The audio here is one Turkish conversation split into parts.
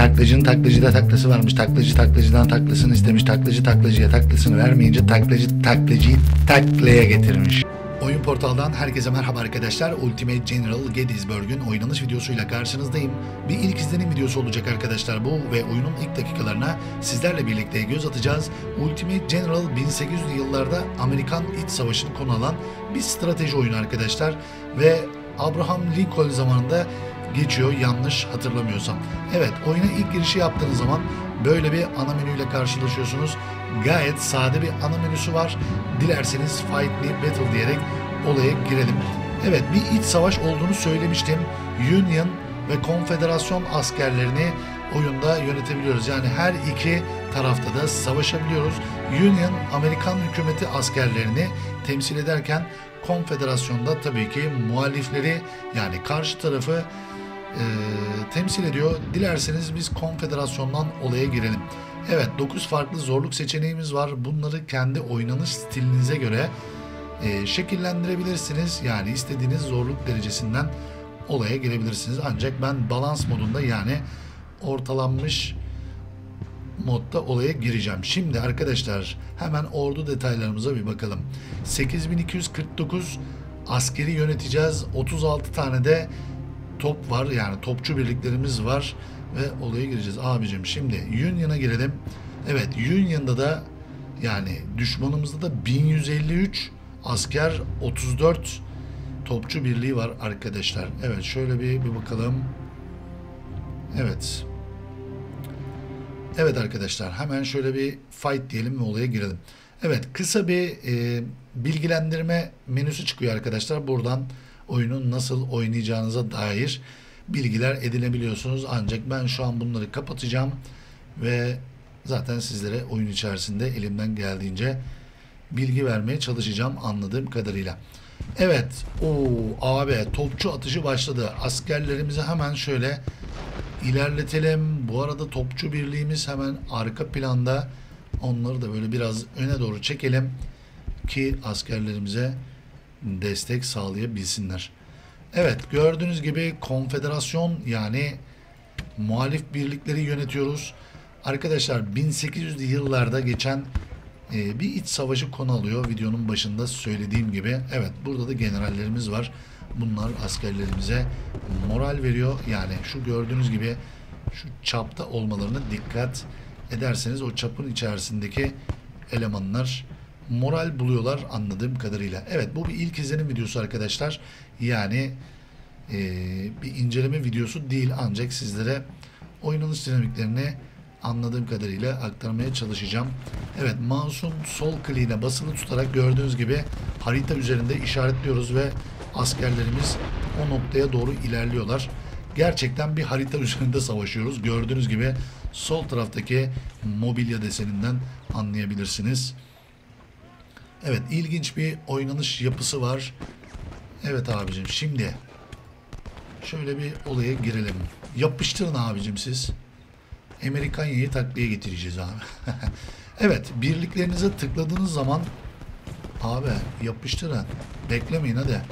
Taklacının taklacıda taklası varmış. Taklacı taklacıdan taklasını istemiş. Taklacı taklacıya taklasını vermeyince taklacı taklacıyı taklaya getirmiş. Oyun portaldan herkese merhaba arkadaşlar. Ultimate General Gettysburg'un oynanış videosuyla karşınızdayım. Bir ilk izlenim videosu olacak arkadaşlar bu ve oyunun ilk dakikalarına sizlerle birlikte göz atacağız. Ultimate General 1800'lü yıllarda Amerikan İç Savaşı'nı konu alan bir strateji oyunu arkadaşlar ve Abraham Lincoln zamanında geçiyor yanlış hatırlamıyorsam. Evet oyuna ilk girişi yaptığınız zaman böyle bir ana menüyle karşılaşıyorsunuz. Gayet sade bir ana menüsü var. Dilerseniz Fight Me Battle diyerek olaya girelim. Evet bir iç savaş olduğunu söylemiştim. Union ve Konfederasyon askerlerini oyunda yönetebiliyoruz. Yani her iki tarafta da savaşabiliyoruz. Union Amerikan hükümeti askerlerini temsil ederken Konfederasyonda tabii ki muhalifleri yani karşı tarafı e, temsil ediyor. Dilerseniz biz konfederasyondan olaya girelim. Evet 9 farklı zorluk seçeneğimiz var. Bunları kendi oynanış stilinize göre e, şekillendirebilirsiniz. Yani istediğiniz zorluk derecesinden olaya girebilirsiniz. Ancak ben balans modunda yani ortalanmış modda olaya gireceğim. Şimdi arkadaşlar hemen ordu detaylarımıza bir bakalım. 8249 askeri yöneteceğiz. 36 tane de top var yani topçu birliklerimiz var ve olaya gireceğiz. Abicim şimdi Union'a girelim. Evet Union'da da yani düşmanımızda da 1153 asker 34 topçu birliği var arkadaşlar. Evet şöyle bir, bir bakalım. Evet. Evet arkadaşlar hemen şöyle bir fight diyelim ve olaya girelim. Evet kısa bir e, bilgilendirme menüsü çıkıyor arkadaşlar. Buradan oyunun nasıl oynayacağınıza dair bilgiler edinebiliyorsunuz. Ancak ben şu an bunları kapatacağım ve zaten sizlere oyun içerisinde elimden geldiğince bilgi vermeye çalışacağım anladığım kadarıyla. Evet, o abi topçu atışı başladı. Askerlerimizi hemen şöyle ilerletelim. Bu arada topçu birliğimiz hemen arka planda. Onları da böyle biraz öne doğru çekelim ki askerlerimize destek sağlayabilsinler. Evet gördüğünüz gibi konfederasyon yani muhalif birlikleri yönetiyoruz. Arkadaşlar 1800'lü yıllarda geçen e, bir iç savaşı konu alıyor videonun başında söylediğim gibi. Evet burada da generallerimiz var. Bunlar askerlerimize moral veriyor. Yani şu gördüğünüz gibi şu çapta olmalarına dikkat ederseniz o çapın içerisindeki elemanlar moral buluyorlar anladığım kadarıyla. Evet bu bir ilk izlenim videosu arkadaşlar. Yani e, bir inceleme videosu değil ancak sizlere oynanış dinamiklerini anladığım kadarıyla aktarmaya çalışacağım. Evet mouse'un sol kliğine basılı tutarak gördüğünüz gibi harita üzerinde işaretliyoruz ve askerlerimiz o noktaya doğru ilerliyorlar. Gerçekten bir harita üzerinde savaşıyoruz. Gördüğünüz gibi sol taraftaki mobilya deseninden anlayabilirsiniz. Evet ilginç bir oynanış yapısı var. Evet abicim şimdi şöyle bir olaya girelim. Yapıştırın abicim siz. Amerikanya'yı takliye getireceğiz abi. evet birliklerinize tıkladığınız zaman abi yapıştırın. Beklemeyin hadi.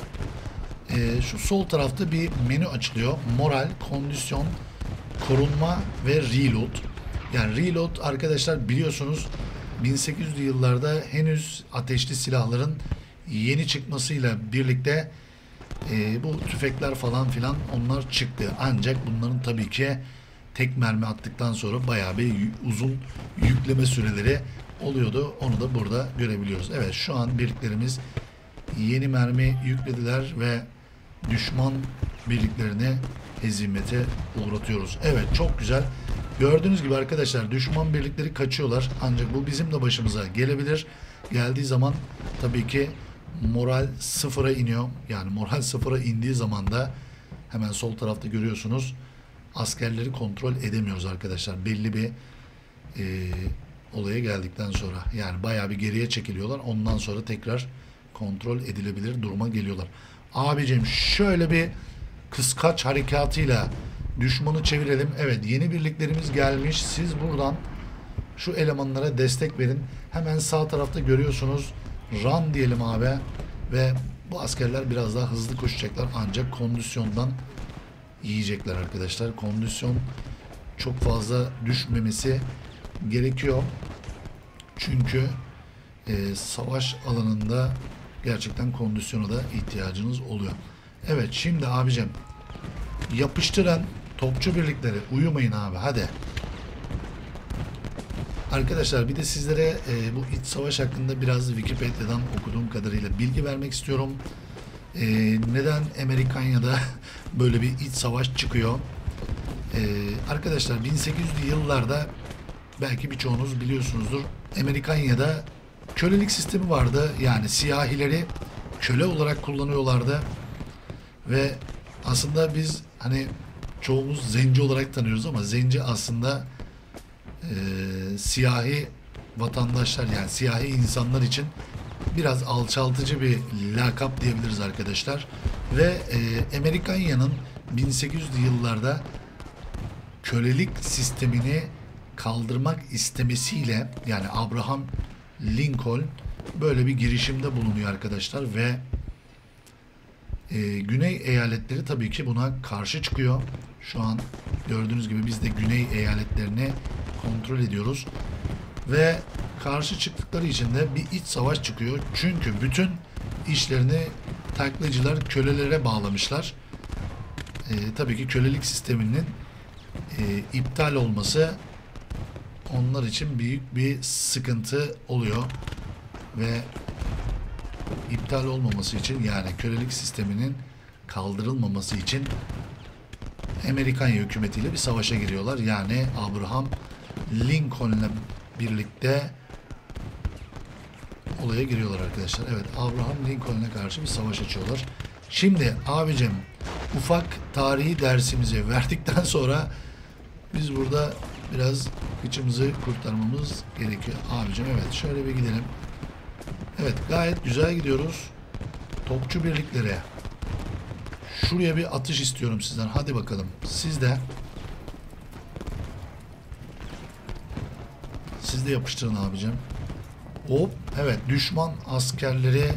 Ee, şu sol tarafta bir menü açılıyor. Moral, kondisyon, korunma ve reload. Yani reload arkadaşlar biliyorsunuz 1800'lü yıllarda henüz ateşli silahların yeni çıkmasıyla birlikte e, bu tüfekler falan filan onlar çıktı. Ancak bunların tabii ki tek mermi attıktan sonra bayağı bir uzun yükleme süreleri oluyordu. Onu da burada görebiliyoruz. Evet şu an birliklerimiz yeni mermi yüklediler ve düşman birliklerini hezimete uğratıyoruz. Evet çok güzel. Gördüğünüz gibi arkadaşlar düşman birlikleri kaçıyorlar. Ancak bu bizim de başımıza gelebilir. Geldiği zaman tabii ki moral sıfıra iniyor. Yani moral sıfıra indiği zaman da hemen sol tarafta görüyorsunuz askerleri kontrol edemiyoruz arkadaşlar. Belli bir e, olaya geldikten sonra yani bayağı bir geriye çekiliyorlar. Ondan sonra tekrar kontrol edilebilir duruma geliyorlar. Abicim şöyle bir kıskaç harekatıyla düşmanı çevirelim. Evet yeni birliklerimiz gelmiş. Siz buradan şu elemanlara destek verin. Hemen sağ tarafta görüyorsunuz. Run diyelim abi. Ve bu askerler biraz daha hızlı koşacaklar. Ancak kondisyondan yiyecekler arkadaşlar. Kondisyon çok fazla düşmemesi gerekiyor. Çünkü e, savaş alanında gerçekten kondisyona da ihtiyacınız oluyor. Evet şimdi abicim yapıştıran topçu birlikleri uyumayın abi hadi. Arkadaşlar bir de sizlere e, bu iç savaş hakkında biraz Wikipedia'dan okuduğum kadarıyla bilgi vermek istiyorum. E, neden Amerikanya'da böyle bir iç savaş çıkıyor? E, arkadaşlar 1800'lü yıllarda belki birçoğunuz biliyorsunuzdur. Amerikanya'da kölelik sistemi vardı. Yani siyahileri köle olarak kullanıyorlardı. Ve aslında biz hani çoğumuz zenci olarak tanıyoruz ama zenci aslında e, siyahi vatandaşlar yani siyahi insanlar için biraz alçaltıcı bir lakap diyebiliriz arkadaşlar. Ve e, Amerikanya'nın 1800'lü yıllarda kölelik sistemini kaldırmak istemesiyle yani Abraham Lincoln böyle bir girişimde bulunuyor arkadaşlar ve e, Güney eyaletleri tabii ki buna karşı çıkıyor. Şu an gördüğünüz gibi biz de Güney eyaletlerini kontrol ediyoruz. Ve karşı çıktıkları için de bir iç savaş çıkıyor. Çünkü bütün işlerini taklacılar kölelere bağlamışlar. E, tabii ki kölelik sisteminin e, iptal olması onlar için büyük bir sıkıntı oluyor ve iptal olmaması için yani kölelik sisteminin kaldırılmaması için Amerikan hükümetiyle bir savaşa giriyorlar. Yani Abraham Lincoln'la birlikte olaya giriyorlar arkadaşlar. Evet Abraham Lincoln'a karşı bir savaş açıyorlar. Şimdi abicim ufak tarihi dersimizi verdikten sonra biz burada biraz kıçımızı kurtarmamız gerekiyor. Abicim evet şöyle bir gidelim. Evet gayet güzel gidiyoruz. Topçu birliklere. Şuraya bir atış istiyorum sizden. Hadi bakalım. Siz de siz de yapıştırın abicim. Hop evet düşman askerleri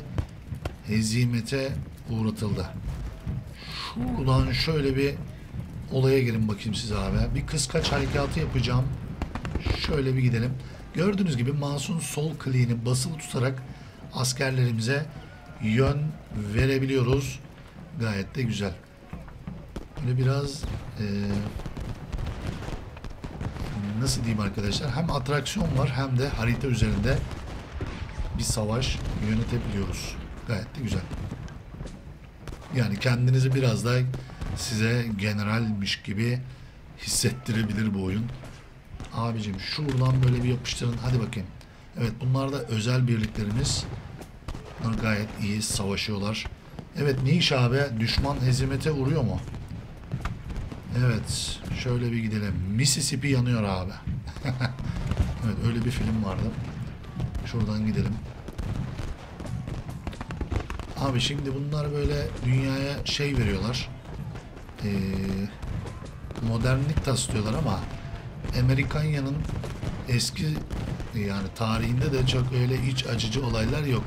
hezimete uğratıldı. Şuradan şöyle bir olaya girin bakayım siz abi. Bir kıskaç harekatı yapacağım. Şöyle bir gidelim. Gördüğünüz gibi mouse'un sol kliğini basılı tutarak askerlerimize yön verebiliyoruz. Gayet de güzel. Böyle biraz e, nasıl diyeyim arkadaşlar hem atraksiyon var hem de harita üzerinde bir savaş yönetebiliyoruz. Gayet de güzel. Yani kendinizi biraz daha size generalmiş gibi hissettirebilir bu oyun. Abicim şuradan böyle bir yapıştırın. Hadi bakayım. Evet bunlar da özel birliklerimiz. Bunlar gayet iyi savaşıyorlar. Evet ne abi? Düşman hezimete uğruyor mu? Evet. Şöyle bir gidelim. Mississippi yanıyor abi. evet öyle bir film vardı. Şuradan gidelim. Abi şimdi bunlar böyle dünyaya şey veriyorlar. Ee, modernlik taslıyorlar ama Amerikanya'nın eski yani tarihinde de çok öyle iç acıcı olaylar yok.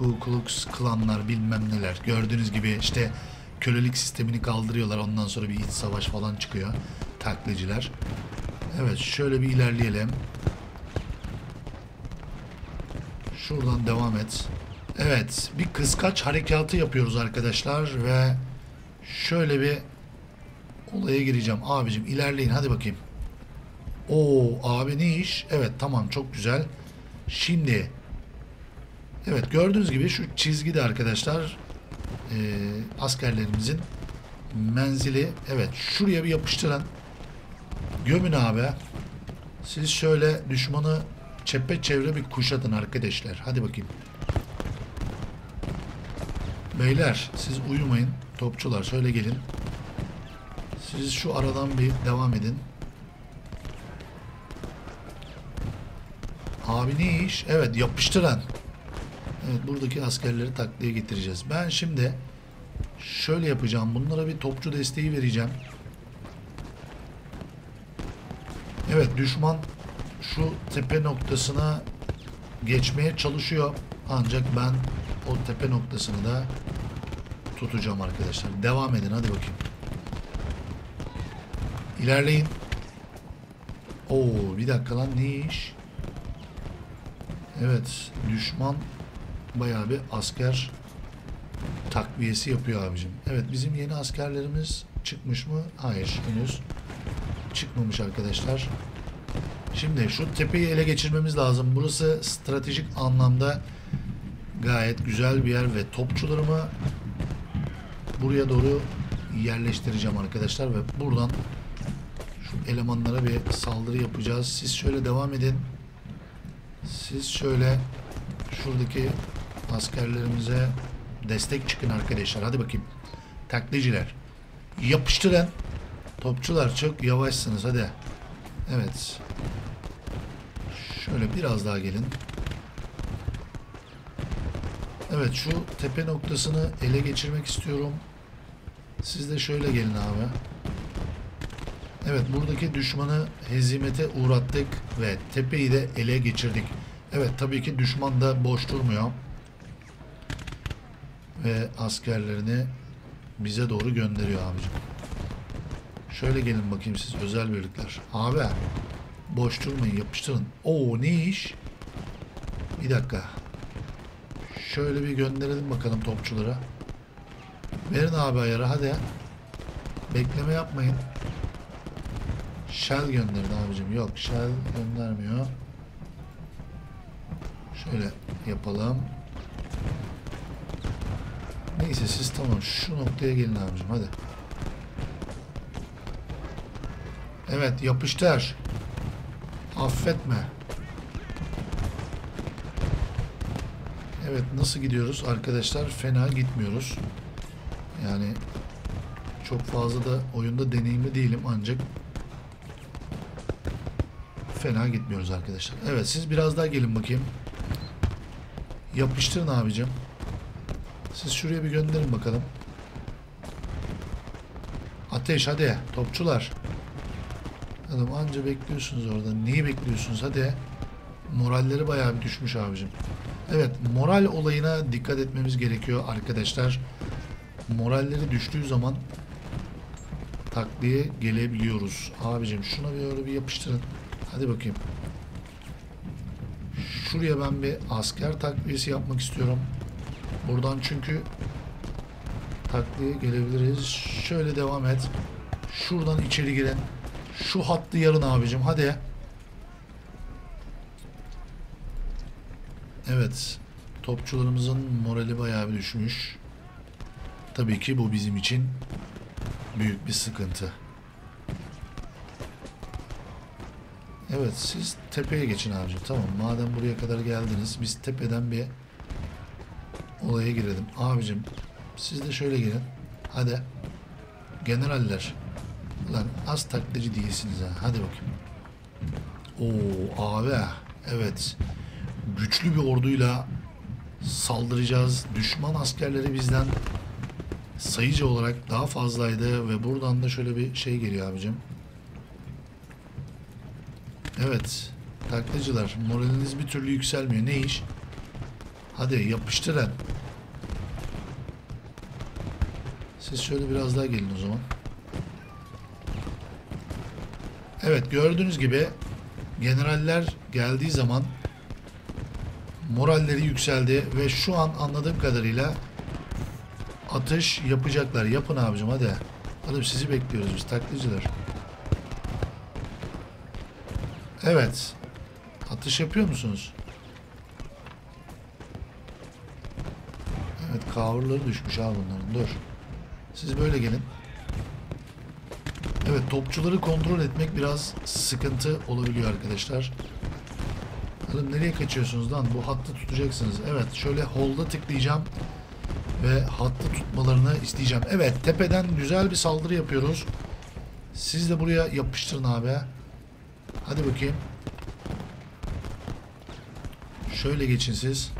Ku Klux Klanlar bilmem neler. Gördüğünüz gibi işte kölelik sistemini kaldırıyorlar. Ondan sonra bir iç savaş falan çıkıyor. Takliciler. Evet şöyle bir ilerleyelim. Şuradan devam et. Evet bir kıskaç harekatı yapıyoruz arkadaşlar ve şöyle bir olaya gireceğim. Abicim ilerleyin hadi bakayım. Oo abi ne iş? Evet tamam çok güzel. Şimdi evet gördüğünüz gibi şu çizgide arkadaşlar e, askerlerimizin menzili evet şuraya bir yapıştıran gömün abi. Siz şöyle düşmanı çepeçevre bir kuşatın arkadaşlar. Hadi bakayım. Beyler siz uyumayın. Topçular şöyle gelin. Siz şu aradan bir devam edin. Abi ne iş? Evet yapıştıran. Evet buradaki askerleri takliye getireceğiz. Ben şimdi şöyle yapacağım. Bunlara bir topçu desteği vereceğim. Evet düşman şu tepe noktasına geçmeye çalışıyor. Ancak ben o tepe noktasını da tutacağım arkadaşlar. Devam edin hadi bakayım. İlerleyin. Oo bir dakika lan ne iş? Evet düşman bayağı bir asker takviyesi yapıyor abicim. Evet bizim yeni askerlerimiz çıkmış mı? Hayır henüz çıkmamış arkadaşlar. Şimdi şu tepeyi ele geçirmemiz lazım. Burası stratejik anlamda gayet güzel bir yer ve topçularımı buraya doğru yerleştireceğim arkadaşlar ve buradan şu elemanlara bir saldırı yapacağız. Siz şöyle devam edin. Siz şöyle şuradaki askerlerimize destek çıkın arkadaşlar. Hadi bakayım. Takliciler. Yapıştırın. Topçular çok yavaşsınız hadi. Evet. Şöyle biraz daha gelin. Evet şu tepe noktasını ele geçirmek istiyorum. Siz de şöyle gelin abi. Evet buradaki düşmanı hezimete uğrattık ve tepeyi de ele geçirdik. Evet tabii ki düşman da boş durmuyor. Ve askerlerini bize doğru gönderiyor abicim. Şöyle gelin bakayım siz özel birlikler. Abi boş durmayın yapıştırın. Oo ne iş? Bir dakika. Şöyle bir gönderelim bakalım topçulara. Verin abi ayarı hadi. Bekleme yapmayın. Shell gönderin abicim. Yok Shell göndermiyor. Şöyle yapalım. Neyse siz tamam şu noktaya gelin abicim hadi. Evet yapıştır. Affetme. Evet nasıl gidiyoruz arkadaşlar? Fena gitmiyoruz. Yani çok fazla da oyunda deneyimli değilim ancak fena gitmiyoruz arkadaşlar. Evet siz biraz daha gelin bakayım. Yapıştırın abicim. Siz şuraya bir gönderin bakalım. Ateş hadi topçular. Adam anca bekliyorsunuz orada. Niye bekliyorsunuz? Hadi. Moralleri bayağı bir düşmüş abicim. Evet moral olayına dikkat etmemiz gerekiyor arkadaşlar. Moralleri düştüğü zaman takliye gelebiliyoruz. Abicim şuna bir öyle bir yapıştırın. Hadi bakayım. Şuraya ben bir asker takviyesi yapmak istiyorum. Buradan çünkü takliye gelebiliriz. Şöyle devam et. Şuradan içeri girin. Şu hattı yarın abicim. Hadi. Evet. Topçularımızın morali bayağı bir düşmüş. Tabii ki bu bizim için büyük bir sıkıntı. Evet siz tepeye geçin abicim. Tamam madem buraya kadar geldiniz biz tepeden bir olaya girelim. Abicim siz de şöyle girin. Hadi. Generaller. Lan az taklici değilsiniz ha. Hadi bakayım. Oo abi. Evet. Güçlü bir orduyla saldıracağız. Düşman askerleri bizden sayıcı olarak daha fazlaydı ve buradan da şöyle bir şey geliyor abicim. Evet. Taklacılar moraliniz bir türlü yükselmiyor. Ne iş? Hadi yapıştırın. Siz şöyle biraz daha gelin o zaman. Evet gördüğünüz gibi generaller geldiği zaman moralleri yükseldi ve şu an anladığım kadarıyla atış yapacaklar. Yapın abicim hadi. Hadi sizi bekliyoruz biz taklacılar. Evet. Atış yapıyor musunuz? Evet coverları düşmüş abi bunların. Dur. Siz böyle gelin. Evet topçuları kontrol etmek biraz sıkıntı olabiliyor arkadaşlar. Oğlum nereye kaçıyorsunuz lan? Bu hattı tutacaksınız. Evet şöyle hold'a tıklayacağım. Ve hattı tutmalarını isteyeceğim. Evet tepeden güzel bir saldırı yapıyoruz. Siz de buraya yapıştırın abi. Hadi bakayım. Şöyle geçin siz.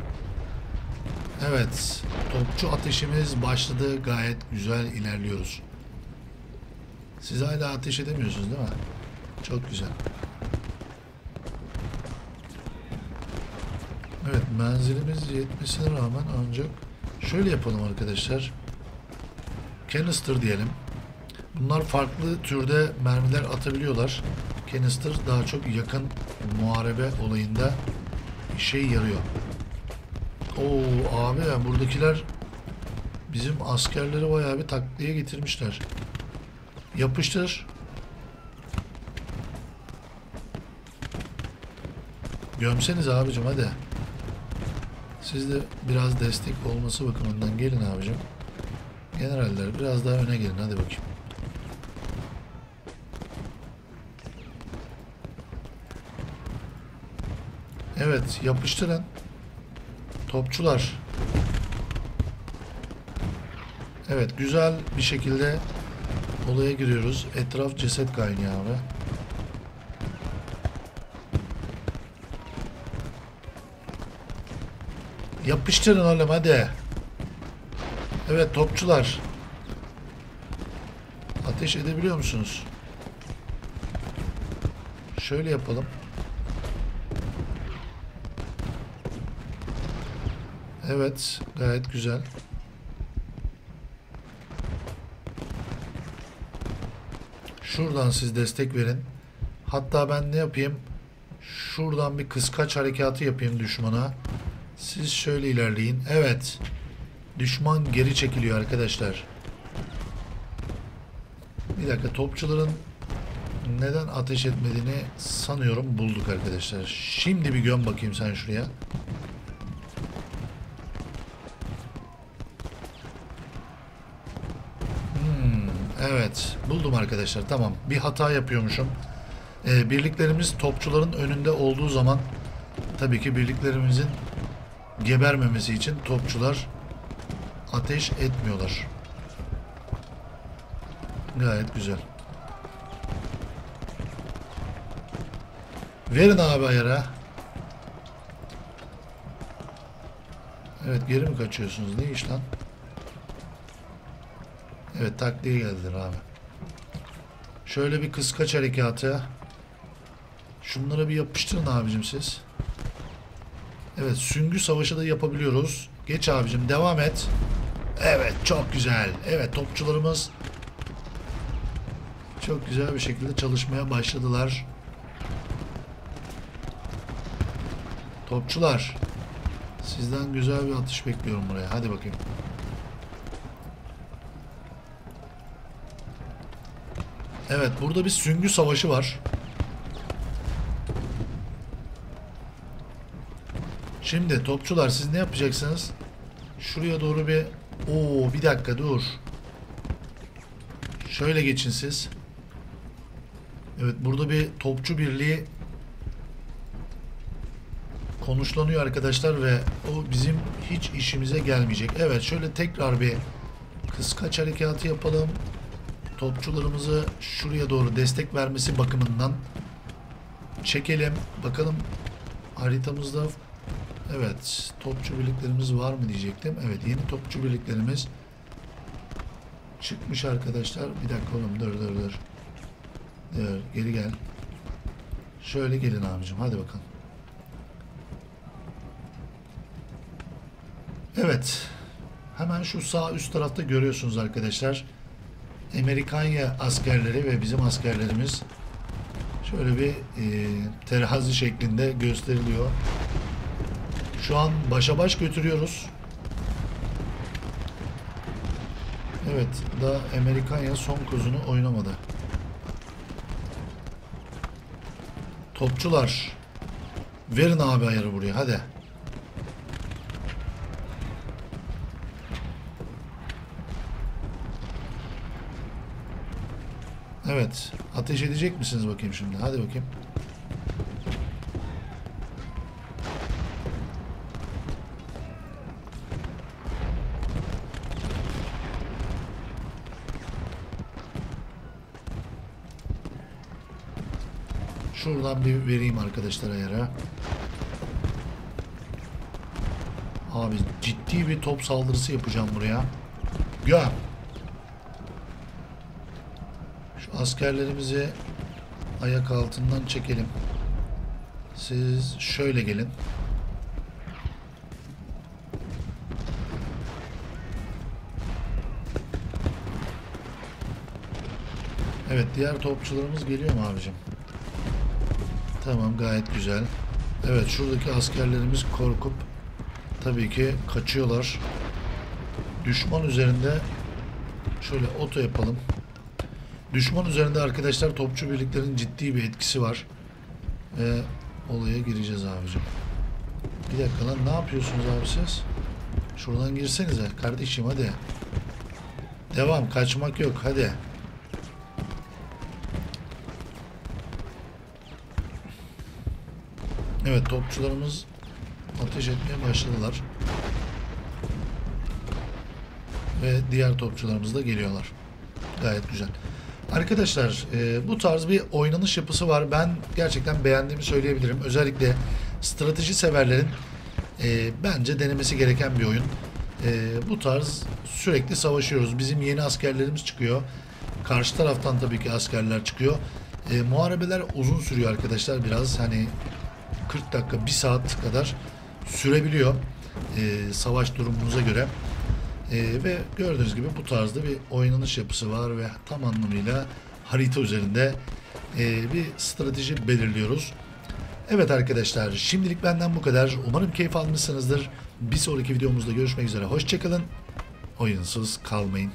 Evet. Topçu ateşimiz başladı. Gayet güzel ilerliyoruz. Siz hala ateş edemiyorsunuz değil mi? Çok güzel. Evet menzilimiz yetmesine rağmen ancak şöyle yapalım arkadaşlar. Canister diyelim. Bunlar farklı türde mermiler atabiliyorlar. canister daha çok yakın muharebe olayında işe yarıyor. Oo abi ya buradakiler bizim askerleri bayağı bir taklaya getirmişler. Yapıştır. Gömseniz abicim hadi. Siz de biraz destek olması bakımından gelin abicim. Generaller biraz daha öne gelin hadi bakayım. Evet yapıştırın. Topçular. Evet güzel bir şekilde olaya giriyoruz. Etraf ceset kaynıyor abi. Yapıştırın oğlum hadi. Evet topçular. Ateş edebiliyor musunuz? Şöyle yapalım. Evet, gayet güzel. Şuradan siz destek verin. Hatta ben ne yapayım? Şuradan bir kıskaç harekatı yapayım düşmana. Siz şöyle ilerleyin. Evet. Düşman geri çekiliyor arkadaşlar. Bir dakika topçuların neden ateş etmediğini sanıyorum bulduk arkadaşlar. Şimdi bir göm bakayım sen şuraya. Evet buldum arkadaşlar tamam bir hata yapıyormuşum. Ee, birliklerimiz topçuların önünde olduğu zaman tabii ki birliklerimizin gebermemesi için topçular ateş etmiyorlar. Gayet güzel. Verin abi ayara. Evet geri mi kaçıyorsunuz? Ne iş lan? Evet takliye geldiler abi. Şöyle bir kıskaç harekatı. Şunlara bir yapıştırın abicim siz. Evet süngü savaşı da yapabiliyoruz. Geç abicim devam et. Evet çok güzel. Evet topçularımız çok güzel bir şekilde çalışmaya başladılar. Topçular sizden güzel bir atış bekliyorum buraya. Hadi bakayım. Evet burada bir süngü savaşı var. Şimdi topçular siz ne yapacaksınız? Şuraya doğru bir... Oo bir dakika dur. Şöyle geçin siz. Evet burada bir topçu birliği konuşlanıyor arkadaşlar ve o bizim hiç işimize gelmeyecek. Evet şöyle tekrar bir kıskaç harekatı yapalım. Topçularımızı şuraya doğru destek vermesi bakımından çekelim. Bakalım haritamızda Evet, topçu birliklerimiz var mı diyecektim. Evet, yeni topçu birliklerimiz çıkmış arkadaşlar. Bir dakika oğlum, dur dur dur. Dur, geri gel. Şöyle gelin abicim, hadi bakalım. Evet, hemen şu sağ üst tarafta görüyorsunuz arkadaşlar. Amerikanya askerleri ve bizim askerlerimiz şöyle bir e, terazi şeklinde gösteriliyor. Şu an başa baş götürüyoruz. Evet, daha Amerikanya son kozunu oynamadı. Topçular. Verin abi ayarı buraya, hadi. Evet, ateş edecek misiniz bakayım şimdi? Hadi bakayım. Şuradan bir vereyim arkadaşlar ayara. Abi ciddi bir top saldırısı yapacağım buraya. Göm. Şu askerlerimizi ayak altından çekelim. Siz şöyle gelin. Evet diğer topçularımız geliyor mu abicim? Tamam gayet güzel. Evet şuradaki askerlerimiz korkup tabii ki kaçıyorlar. Düşman üzerinde şöyle oto yapalım. Düşman üzerinde arkadaşlar topçu birliklerin ciddi bir etkisi var. Ve olaya gireceğiz abicim. Bir dakika lan ne yapıyorsunuz abi siz? Şuradan girsenize kardeşim hadi. Devam kaçmak yok hadi. Evet topçularımız ateş etmeye başladılar. Ve diğer topçularımız da geliyorlar. Gayet güzel. Arkadaşlar e, bu tarz bir oynanış yapısı var. Ben gerçekten beğendiğimi söyleyebilirim. Özellikle strateji severlerin e, bence denemesi gereken bir oyun. E, bu tarz sürekli savaşıyoruz. Bizim yeni askerlerimiz çıkıyor. Karşı taraftan tabii ki askerler çıkıyor. E, muharebeler uzun sürüyor arkadaşlar. Biraz hani 40 dakika, 1 saat kadar sürebiliyor. E, savaş durumunuza göre. E, ve gördüğünüz gibi bu tarzda bir oynanış yapısı var ve tam anlamıyla harita üzerinde e, bir strateji belirliyoruz. Evet arkadaşlar şimdilik benden bu kadar. Umarım keyif almışsınızdır. Bir sonraki videomuzda görüşmek üzere. Hoşçakalın. Oyunsuz kalmayın.